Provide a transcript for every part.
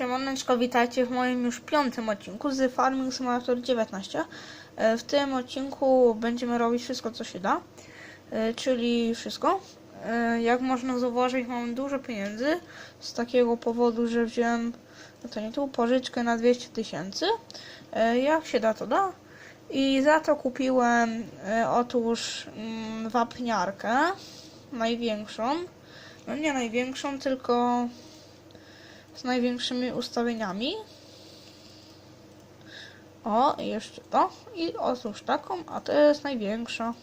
Siemaneczko, witajcie w moim już piątym odcinku z Farming Simulator 19. E, W tym odcinku będziemy robić wszystko, co się da, e, czyli wszystko. E, Jak można zauważyć, mam dużo pieniędzy z takiego powodu, że wziąłem, no to nie tu, pożyczkę na 200 tysięcy. Jak się da, to da. I za to kupiłem otóż mm, wapniarkę, największą. No nie największą, tylko z największymi ustawieniami. O, jeszcze to. I otóż taką, a to jest największa.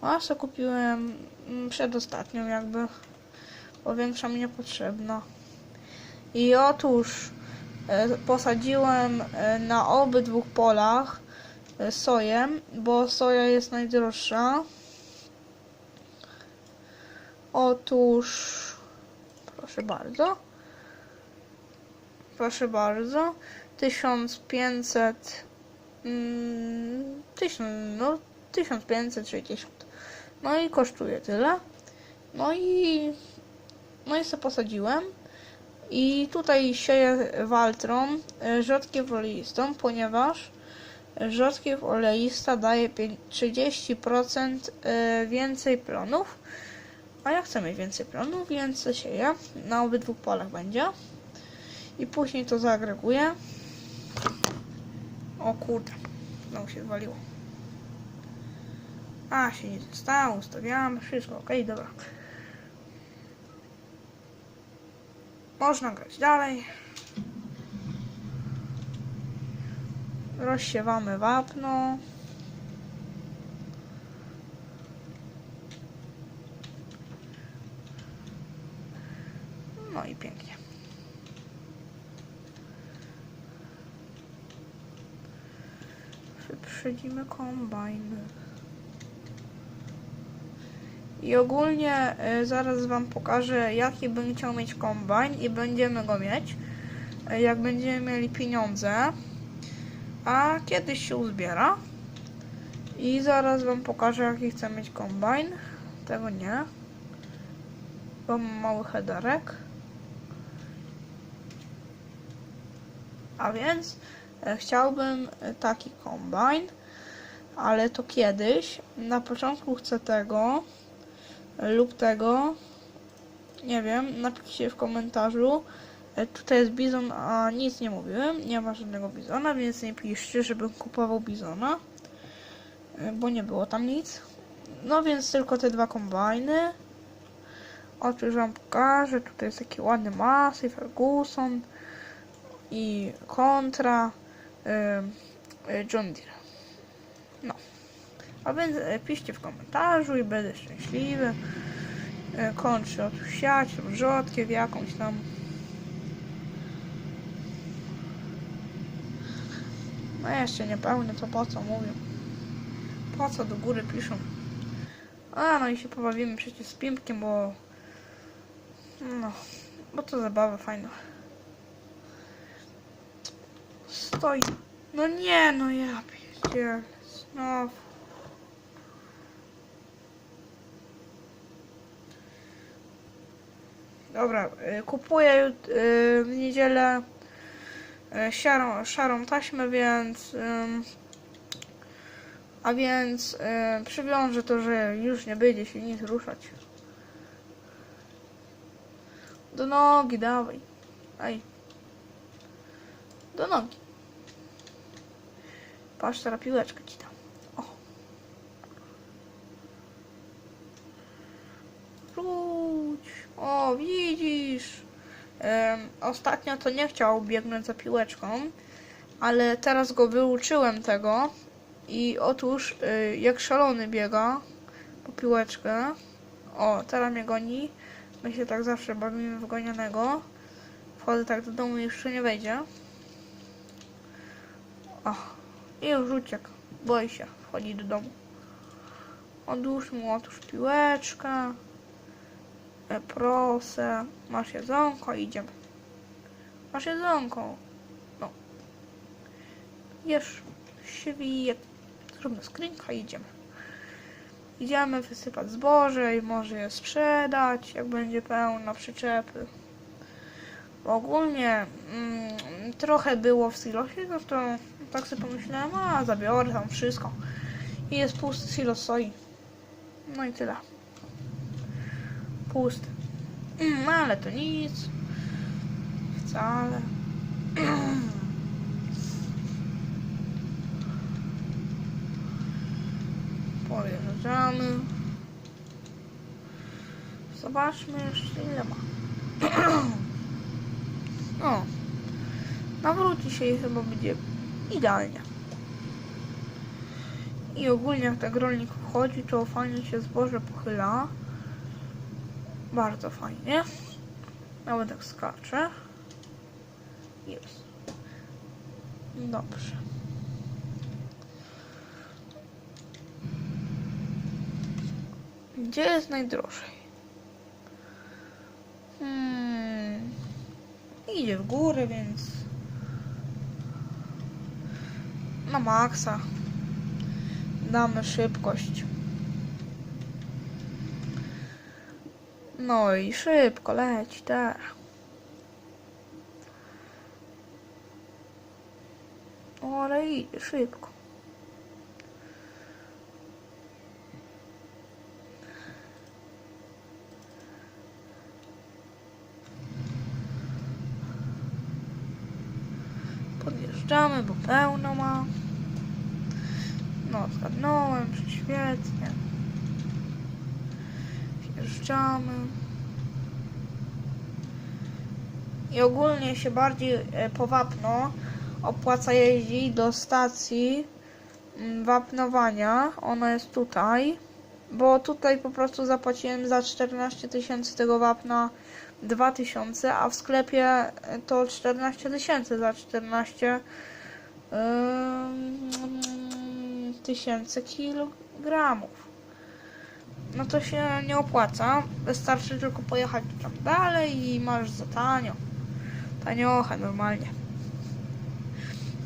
A co kupiłem mm, przedostatnią jakby, bo większa mi niepotrzebna. I otóż e, posadziłem e, na obydwu polach e, soję, bo soja jest najdroższa. Otóż Proszę bardzo. Proszę bardzo. 1500. Mm, 1000, no, 1560. No i kosztuje tyle. No i. No i sobie posadziłem. I tutaj sieję waltrą e, rzodkiew oleistą, ponieważ rzodkiew oleista daje pię- 30% e, więcej plonów. A ja chcę mieć więcej plonów, więc sieję. Na obydwu polach będzie. I później to zaagreguję. O kurde, znowu się zwaliło. A, się nie stało, ustawiamy, wszystko ok, dobra. Można grać dalej. Rozsiewamy wapno. No i pięknie. Wyprzedzimy kombajn. I ogólnie y, zaraz wam pokażę jaki bym chciał mieć kombajn i będziemy go mieć. y, Jak będziemy mieli pieniądze. A kiedyś się uzbiera. I zaraz wam pokażę jaki chcę mieć kombajn. Tego nie. Bo mam mały headerek. A więc e, chciałbym e, taki kombajn, ale to kiedyś. Na początku chcę tego e, lub tego. Nie wiem, napiszcie w komentarzu. Tutaj jest bizon, a nic nie mówiłem. Nie ma żadnego bizona, więc nie piszcie, żebym kupował bizona, bo nie było tam nic. No więc tylko te dwa kombajny. Otóż wam pokażę. Tutaj jest taki ładny Massey, Ferguson i kontra y, y, John Deere. No. A więc y, piszcie w komentarzu i będę szczęśliwy. Kończę otóż siać lub rzodkiew jakąś tam. No jeszcze nie pełny, to po co mówię? Po co do góry piszą? A no i się pobawimy przecież z pimpkiem, bo no, bo to zabawa fajna. Stoi. No nie, no ja pierdzielę. Znowu. Dobra, y, kupuję y, w niedzielę y, szarą, szarą taśmę, więc a więc przywiążę to, że już nie będzie się nic ruszać. Do nogi, dawaj. Aj. Do nogi. Patrz, teraz piłeczkę ci dam. O. Wróć. O, widzisz. Em, ostatnio to nie chciał biegnąć za piłeczką, ale teraz go wyuczyłem tego. I otóż, y, jak szalony biega po piłeczkę. O, teraz mnie goni. My się tak zawsze bawimy w. Wchodzę tak do domu i jeszcze nie wejdzie. O, i już uciekł. Boi się. Wchodzi do domu. Odłóż mu otóż piłeczkę. E, proszę. Masz jedzonko, idziemy. Masz jedzonko. No. Jesz. Świje. Zróbmy skrzynka i idziemy. Idziemy wysypać zboże i może je sprzedać, jak będzie pełna przyczepy. Ogólnie mm, trochę było w silosie, no to tak sobie pomyślałem, a zabiorę tam wszystko. I jest pusty silos soi. No i tyle. Pusty. Mm, ale to nic. Wcale. Podjeżdżamy. Zobaczmy jeszcze ile ma. No. Nawróci się i chyba będzie idealnie. I ogólnie jak tak rolnik wchodzi, to fajnie się zboże pochyla. Bardzo fajnie. Nawet tak skacze. Jest. Dobrze. Gdzie jest najdrożej? Hmm. Idzie w górę, więc na maksa damy szybkość. No i szybko leci, tak. Ale idzie szybko. Podjeżdżamy, bo pełno ma. No, zgadnąłem, świetnie. Wjeżdżamy. I ogólnie się bardziej e, po wapno opłaca jeździć do stacji mm, wapnowania. Ona jest tutaj. Bo tutaj po prostu zapłaciłem za 14 tysięcy tego wapna 2000, a w sklepie to 14 tysięcy za 14 ym, tysięcy kilogramów. No to się nie opłaca. Wystarczy tylko pojechać tam dalej i masz za tanio. Taniocha normalnie.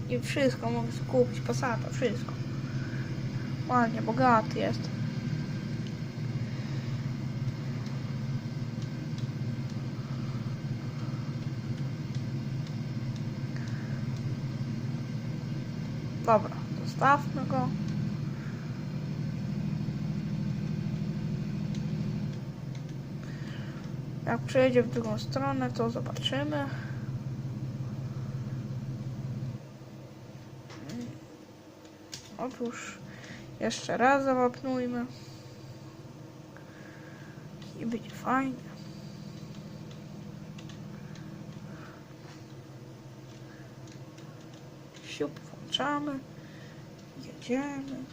I wszystko mogę kupić, Passata, wszystko. Ładnie, bogaty jest. Dobra, zostawmy go. Jak przejedzie w drugą stronę, to zobaczymy. Otóż jeszcze raz zawapnujmy. I będzie fajnie. Siup włączamy. Jedziemy.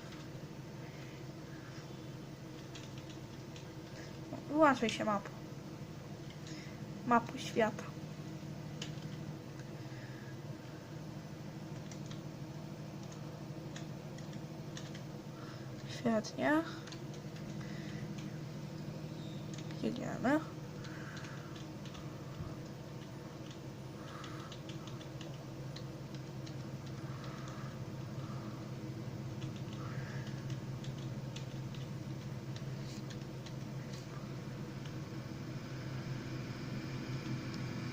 Wyłączaj się mapą. Mapu świata. Świetnie. Jedziemy.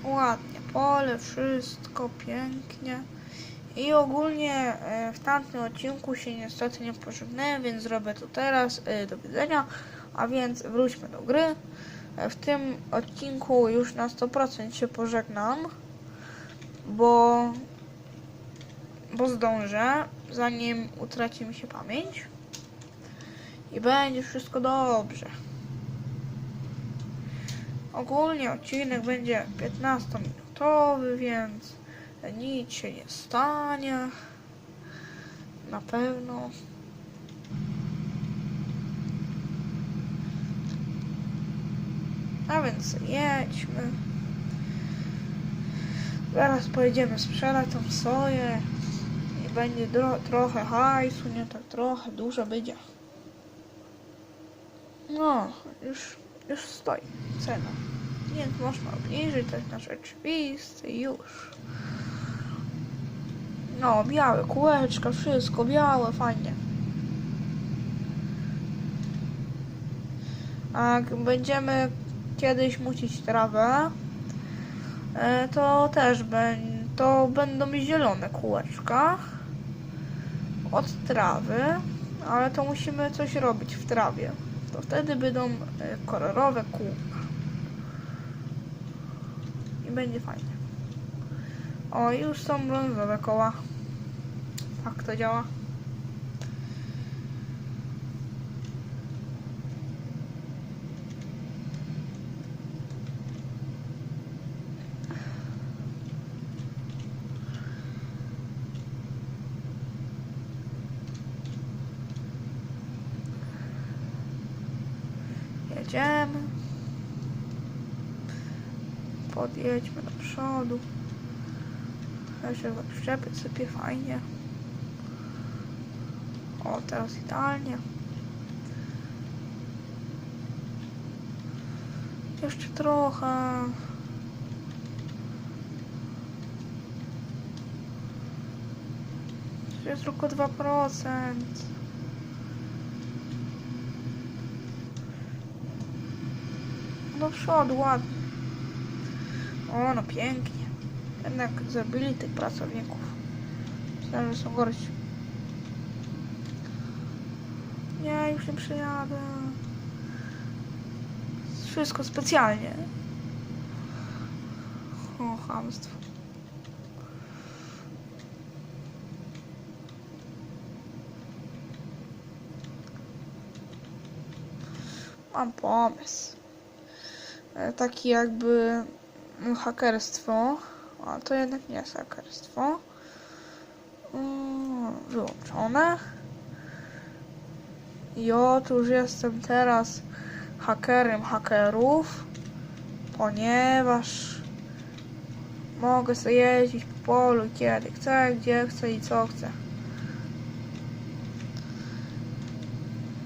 Ładnie, pole, wszystko pięknie. I ogólnie e, w tamtym odcinku się niestety nie pożegnałem, więc zrobię to teraz. E, Do widzenia. A więc wróćmy do gry. E, W tym odcinku już na 100% się pożegnam, bo, bo zdążę, zanim utraci mi się pamięć. I będzie wszystko dobrze. Ogólnie odcinek będzie 15-minutowy, więc nic się nie stanie. Na pewno. A więc jedźmy. Zaraz pojedziemy sprzedać tą soję i będzie trochę hajsu, nie tak trochę, dużo będzie. No, już, już stoi cena. Więc można obniżyć, to jest nasz już. No, białe kółeczka, wszystko białe, fajnie. A jak będziemy kiedyś musić trawę, e, to też to będą zielone kółeczka od trawy, ale to musimy coś robić w trawie. To wtedy będą e, kolorowe kółka. Będzie fajnie. O, już są brązowe koła. Tak to działa. Jedziemy. Podjedźmy do przodu. Jeszcze przyczepy sypie fajnie. O, teraz idealnie. Jeszcze trochę. Jest tylko 2%. Do przodu, ładnie. O, no pięknie. Jednak zabili tych pracowników. Myślałem, że są gorsi. Nie, już nie przyjadę. Wszystko specjalnie. O, chamstwo. Mam pomysł. E, Taki jakby hakerstwo. A to jednak nie jest hakerstwo. Mm, Wyłączone. I otóż jestem teraz hakerem hakerów, ponieważ mogę sobie jeździć po polu kiedy chcę, gdzie chcę i co chcę.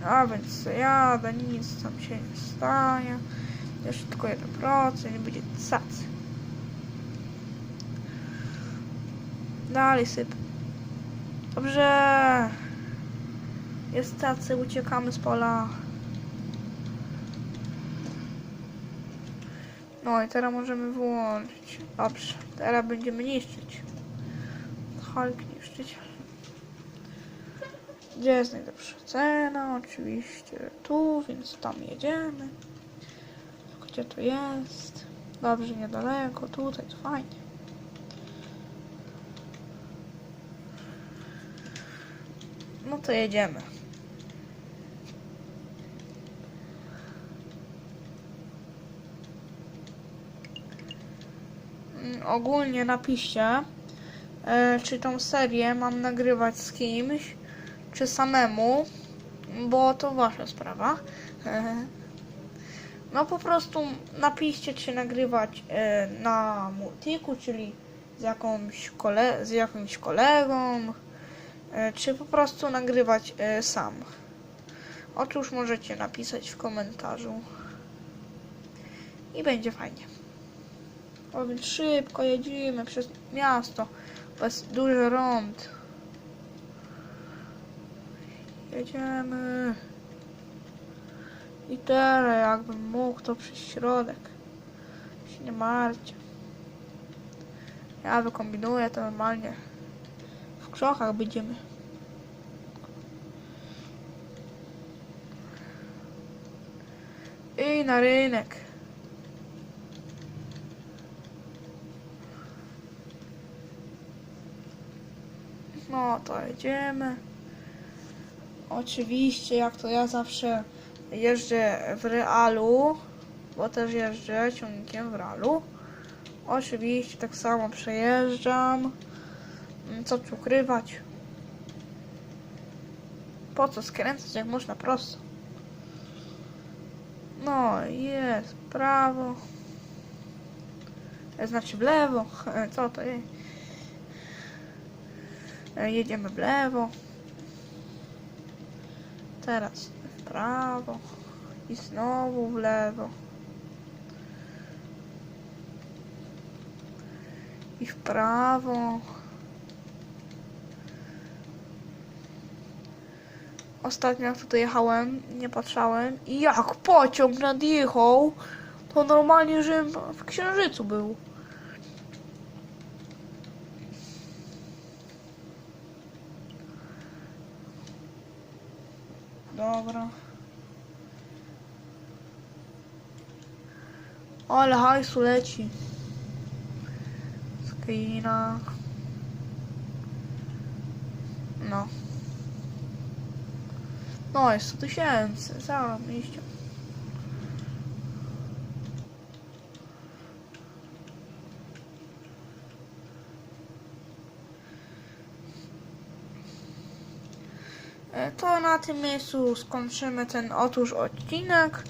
A więc jadę, nic tam się nie stanie. Jeszcze tylko 1%, nie będzie cacy. Dalej syp. Dobrze. Jest tacy, uciekamy z pola. No i teraz możemy wyłączyć. Dobrze, teraz będziemy niszczyć. Hulk niszczyć. Gdzie jest najlepsza cena? Oczywiście tu, więc tam jedziemy. Gdzie to jest? Dobrze, niedaleko, tutaj, to fajnie. No to jedziemy. Mm, Ogólnie napiszcie, e, czy tą serię mam nagrywać z kimś, czy samemu, bo to wasza sprawa. No po prostu napiszcie, czy nagrywać e, na multiku, czyli z, jakąś kole- z jakimś kolegą, e, czy po prostu nagrywać e, sam. Otóż możecie napisać w komentarzu i będzie fajnie. O więc szybko jedziemy przez miasto, bez dużo rąd. Jedziemy. I teraz jakbym mógł to przez środek. Się nie martwcie. Ja wykombinuję to normalnie. W krzokach będziemy. I na rynek. No to jedziemy. Oczywiście, jak to ja zawsze jeżdżę w realu, bo też jeżdżę ciągnikiem w realu. Oczywiście tak samo przejeżdżam. Mm, Co tu ukrywać? Po co skręcać, jak można prosto? No, jest prawo. E, Znaczy w lewo. Co to jest? E, Jedziemy w lewo. Teraz prawo. I znowu w lewo. I w prawo. Ostatnio jak tutaj jechałem, nie patrzałem i jak pociąg nadjechał, to normalnie, żebym w księżycu był. dobra. Ale hajsu leci. Skina. No. No, jest 100 tysięcy, zarobiście. E, To na tym miejscu skończymy ten otóż odcinek.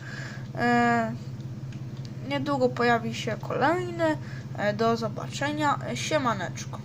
E, Niedługo pojawi się kolejny. E, Do zobaczenia. Siemaneczko.